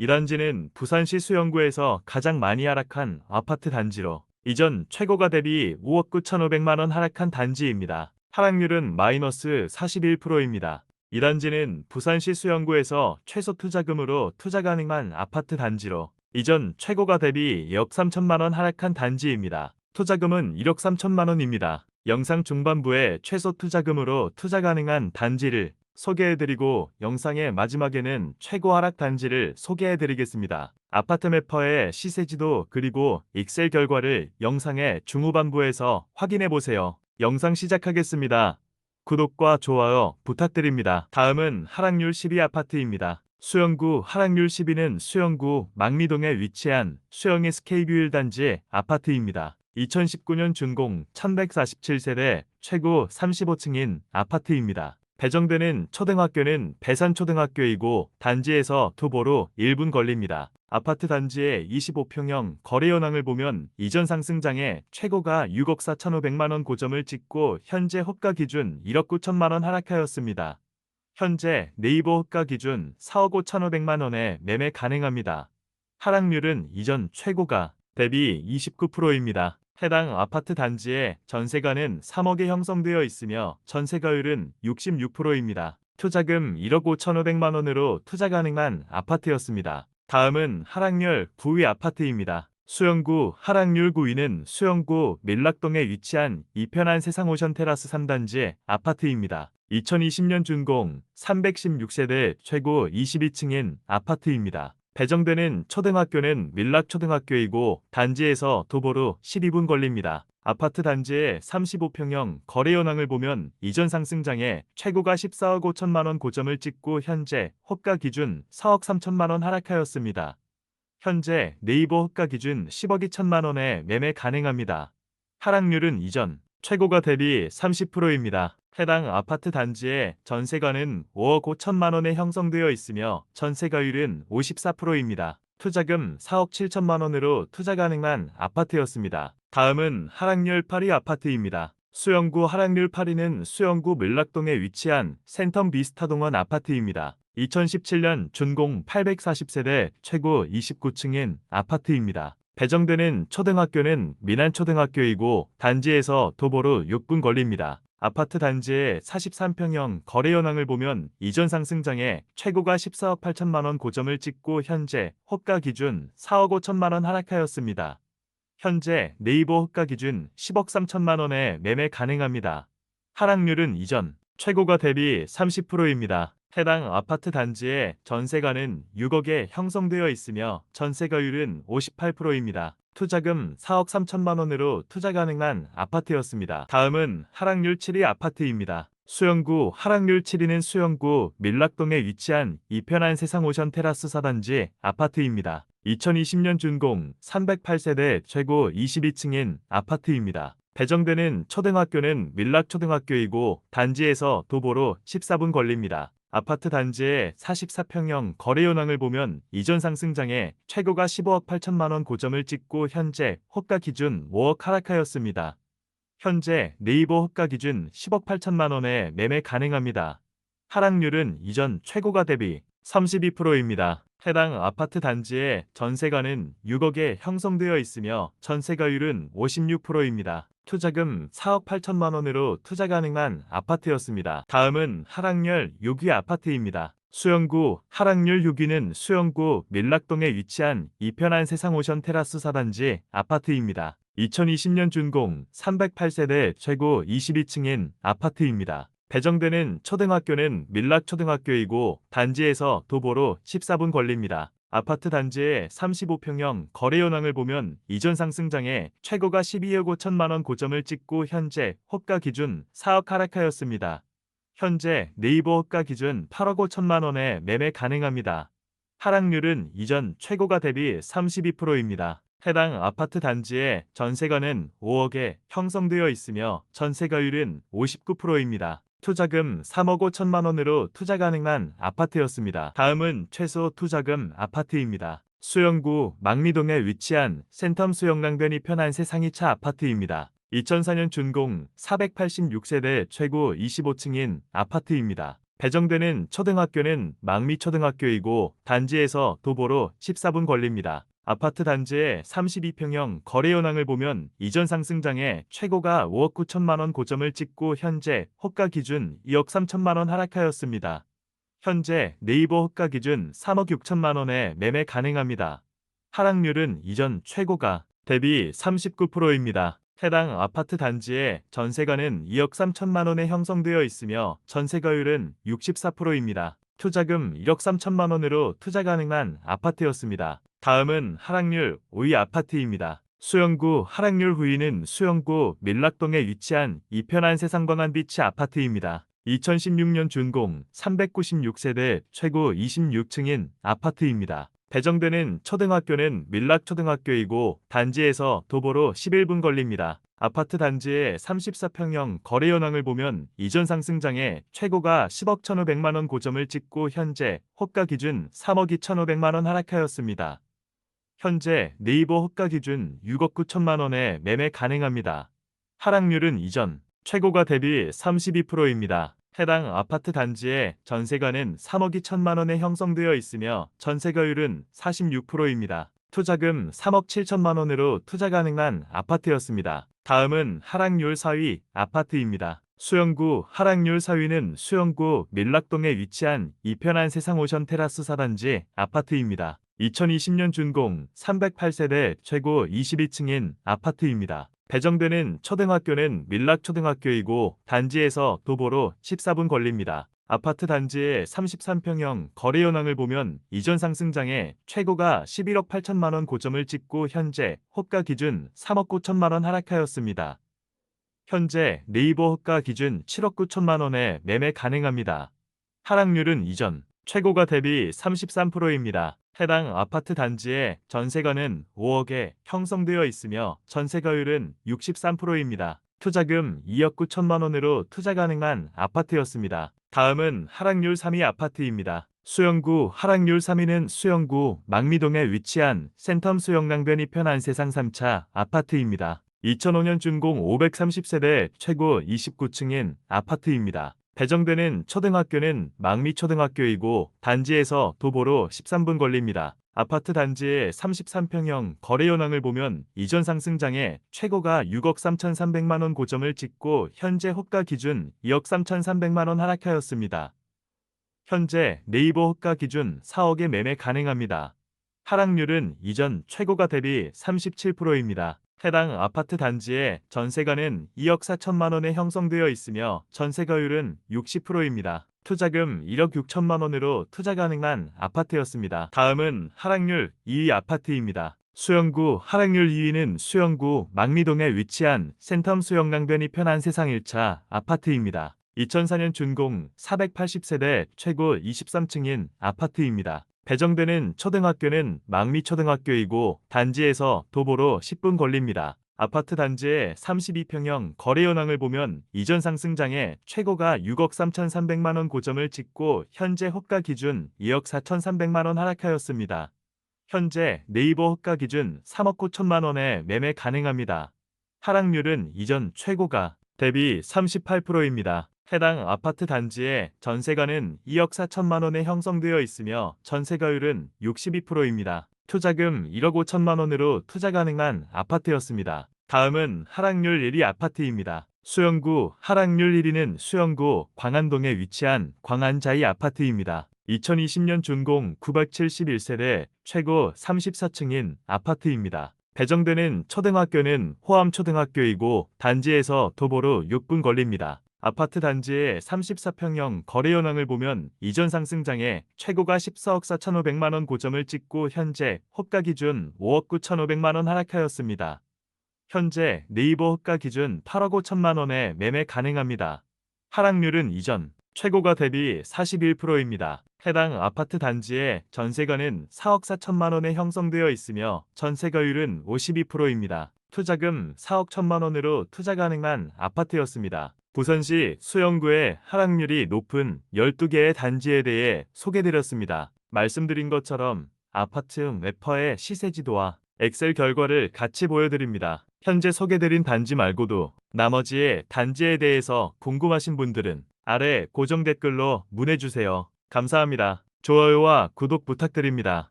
이 단지는 부산시 수영구에서 가장 많이 하락한 아파트 단지로 이전 최고가 대비 5억 9,500만 원 하락한 단지입니다. 하락률은 마이너스 41%입니다. 이 단지는 부산시 수영구에서 최소 투자금으로 투자 가능한 아파트 단지로 이전 최고가 대비 약 3천만 원 하락한 단지입니다. 투자금은 1억 3천만 원입니다. 영상 중반부에 최소 투자금으로 투자 가능한 단지를 소개해드리고 영상의 마지막에는 최고 하락 단지를 소개해드리겠습니다. 아파트 매퍼의 시세지도 그리고 익셀 결과를 영상의 중후반부에서 확인해보세요. 영상 시작하겠습니다. 구독과 좋아요 부탁드립니다. 다음은 하락률 12 아파트입니다. 수영구 하락률 12는 수영구 망리동에 위치한 수영의 스케이뷰 1단지 아파트입니다. 2019년 준공 1147세대 최고 35층인 아파트입니다. 배정되는 초등학교는 배산초등학교이고 단지에서 도보로 1분 걸립니다. 아파트 단지의 25평형 거래 현황을 보면 이전 상승장에 최고가 6억 4,500만 원 고점을 찍고 현재 호가 기준 1억 9천만 원 하락하였습니다. 현재 네이버 호가 기준 4억 5,500만 원에 매매 가능합니다. 하락률은 이전 최고가 대비 29%입니다. 해당 아파트 단지의 전세가는 3억에 형성되어 있으며 전세가율은 66%입니다. 투자금 1억 5,500만 원으로 투자 가능한 아파트였습니다. 다음은 하락률 9위 아파트입니다. 수영구 하락률 9위는 수영구 밀락동에 위치한 이편한 세상 오션 테라스 3단지 아파트입니다. 2020년 준공 316세대 최고 22층인 아파트입니다. 배정되는 초등학교는 밀락초등학교이고 단지에서 도보로 12분 걸립니다. 아파트 단지의 35평형 거래 현황을 보면 이전 상승장에 최고가 14억 5천만 원 고점을 찍고 현재 호가 기준 4억 3천만 원 하락하였습니다. 현재 네이버 호가 기준 10억 2천만 원에 매매 가능합니다. 하락률은 이전 최고가 대비 30%입니다. 해당 아파트 단지의 전세가는 5억 5천만 원에 형성되어 있으며 전세가율은 54%입니다. 투자금 4억 7천만 원으로 투자 가능한 아파트였습니다. 다음은 하락률 8위 아파트입니다. 수영구 하락률 8위는 수영구 밀락동에 위치한 센텀 비스타동원 아파트입니다. 2017년 준공 840세대 최고 29층인 아파트입니다. 배정되는 초등학교는 민안초등학교이고 단지에서 도보로 6분 걸립니다. 아파트 단지의 43평형 거래 현황을 보면 이전 상승장에 최고가 14억 8천만 원 고점을 찍고 현재 호가 기준 4억 5천만 원 하락하였습니다. 현재 네이버 호가 기준 10억 3천만 원에 매매 가능합니다. 하락률은 이전 최고가 대비 30%입니다. 해당 아파트 단지의 전세가는 6억에 형성되어 있으며 전세가율은 58%입니다. 투자금 4억 3천만 원으로 투자 가능한 아파트였습니다. 다음은 하락률 7위 아파트입니다. 수영구 하락률 7위는 수영구 밀락동에 위치한 이편한 세상 오션 테라스 4단지 아파트입니다. 2020년 준공 308세대 최고 22층인 아파트입니다. 배정되는 초등학교는 밀락초등학교이고 단지에서 도보로 14분 걸립니다. 아파트 단지의 44평형 거래 현황을 보면 이전 상승장에 최고가 15억 8천만 원 고점을 찍고 현재 호가 기준 5억 하락하였습니다. 현재 네이버 호가 기준 10억 8천만 원에 매매 가능합니다. 하락률은 이전 최고가 대비 32%입니다. 해당 아파트 단지의 전세가는 6억에 형성되어 있으며 전세가율은 56%입니다. 투자금 4억 8천만 원으로 투자 가능한 아파트였습니다. 다음은 하락률 6위 아파트입니다. 수영구 하락률 6위는 수영구 밀락동에 위치한 이편한 세상 오션 테라스 4단지 아파트입니다. 2020년 준공 308세대 최고 22층인 아파트입니다. 배정되는 초등학교는 밀락초등학교이고 단지에서 도보로 14분 걸립니다. 아파트 단지의 35평형 거래 현황을 보면 이전 상승장에 최고가 12억 5천만 원 고점을 찍고 현재 호가 기준 4억 하락하였습니다. 현재 네이버 호가 기준 8억 5천만 원에 매매 가능합니다. 하락률은 이전 최고가 대비 32%입니다. 해당 아파트 단지의 전세가는 5억에 형성되어 있으며 전세가율은 59%입니다. 투자금 3억 5천만 원으로 투자 가능한 아파트였습니다. 다음은 최소 투자금 아파트입니다. 수영구 망리동에 위치한 센텀 수영강변이 편한 세상이차 아파트입니다. 2004년 준공 486세대 최고 25층인 아파트입니다. 배정되는 초등학교는 망미초등학교이고 단지에서 도보로 14분 걸립니다. 아파트 단지의 32평형 거래 현황을 보면 이전 상승장에 최고가 5억 9천만 원 고점을 찍고 현재 호가 기준 2억 3천만 원 하락하였습니다. 현재 네이버 호가 기준 3억 6천만 원에 매매 가능합니다. 하락률은 이전 최고가 대비 39%입니다. 해당 아파트 단지의 전세가는 2억 3천만 원에 형성되어 있으며 전세가율은 64%입니다. 투자금 1억 3천만 원으로 투자 가능한 아파트였습니다. 다음은 하락률 5위 아파트입니다. 수영구 하락률 후위는 수영구 밀락동에 위치한 이편한 세상광안 비치 아파트입니다. 2016년 준공 396세대 최고 26층인 아파트입니다. 배정되는 초등학교는 밀락초등학교이고 단지에서 도보로 11분 걸립니다. 아파트 단지의 34평형 거래 현황을 보면 이전 상승장에 최고가 10억 1,500만 원 고점을 찍고 현재 호가 기준 3억 2,500만 원 하락하였습니다. 현재 네이버 호가 기준 6억 9천만 원에 매매 가능합니다. 하락률은 이전 최고가 대비 32%입니다. 해당 아파트 단지의 전세가는 3억 2천만 원에 형성되어 있으며 전세가율은 46%입니다. 투자금 3억 7천만 원으로 투자 가능한 아파트였습니다. 다음은 하락률 4위 아파트입니다. 수영구 하락률 4위는 수영구 밀락동에 위치한 이편한 세상 오션 테라스 사단지 아파트입니다. 2020년 준공 308세대 최고 22층인 아파트입니다. 배정되는 초등학교는 밀락초등학교이고 단지에서 도보로 14분 걸립니다. 아파트 단지의 33평형 거래 현황을 보면 이전 상승장에 최고가 11억 8천만 원 고점을 찍고 현재 호가 기준 3억 9천만 원 하락하였습니다. 현재 네이버 호가 기준 7억 9천만 원에 매매 가능합니다. 하락률은 이전 최고가 대비 33%입니다. 해당 아파트 단지의 전세가는 5억에 형성되어 있으며 전세가율은 63%입니다. 투자금 2억 9천만 원으로 투자 가능한 아파트였습니다. 다음은 하락률 3위 아파트입니다. 수영구 하락률 3위는 수영구 망미동에 위치한 센텀 수영낭변이 편한 세상 3차 아파트입니다. 2005년 준공 530세대 최고 29층인 아파트입니다. 배정되는 초등학교는 망미초등학교이고 단지에서 도보로 13분 걸립니다. 아파트 단지의 33평형 거래 현황을 보면 이전 상승장에 최고가 6억 3,300만 원 고점을 찍고 현재 호가 기준 2억 3,300만 원 하락하였습니다. 현재 네이버 호가 기준 4억에 매매 가능합니다. 하락률은 이전 최고가 대비 37%입니다. 해당 아파트 단지의 전세가는 2억 4천만 원에 형성되어 있으며 전세가율은 60%입니다. 투자금 1억 6천만 원으로 투자 가능한 아파트였습니다. 다음은 하락률 2위 아파트입니다. 수영구 하락률 2위는 수영구 망미동에 위치한 센텀 수영강변이 편한 세상 1차 아파트입니다. 2004년 준공 480세대 최고 23층인 아파트입니다. 배정되는 초등학교는 망미초등학교이고 단지에서 도보로 10분 걸립니다. 아파트 단지의 32평형 거래 현황을 보면 이전 상승장에 최고가 6억 3,300만 원 고점을 찍고 현재 호가 기준 2억 4,300만 원 하락하였습니다. 현재 네이버 호가 기준 3억 9천만 원에 매매 가능합니다. 하락률은 이전 최고가 대비 38%입니다. 해당 아파트 단지의 전세가는 2억 4천만 원에 형성되어 있으며 전세가율은 62%입니다. 투자금 1억 5천만 원으로 투자 가능한 아파트였습니다. 다음은 하락률 1위 아파트입니다. 수영구 하락률 1위는 수영구 광안동에 위치한 광안자이 아파트입니다. 2020년 준공 971세대 최고 34층인 아파트입니다. 배정되는 초등학교는 호암초등학교이고 단지에서 도보로 6분 걸립니다. 아파트 단지의 34평형 거래 현황을 보면 이전 상승장에 최고가 14억 4,500만 원 고점을 찍고 현재 호가 기준 5억 9,500만 원 하락하였습니다. 현재 네이버 호가 기준 8억 5천만 원에 매매 가능합니다. 하락률은 이전 최고가 대비 41%입니다. 해당 아파트 단지의 전세가는 4억 4천만 원에 형성되어 있으며 전세가율은 52%입니다. 투자금 4억 1천만 원으로 투자 가능한 아파트였습니다. 부산시 수영구의 하락률이 높은 12개의 단지에 대해 소개드렸습니다. 말씀드린 것처럼 아파트 래퍼의 시세 지도와 엑셀 결과를 같이 보여드립니다. 현재 소개드린 단지 말고도 나머지의 단지에 대해서 궁금하신 분들은 아래 고정 댓글로 문의주세요. 감사합니다. 좋아요와 구독 부탁드립니다.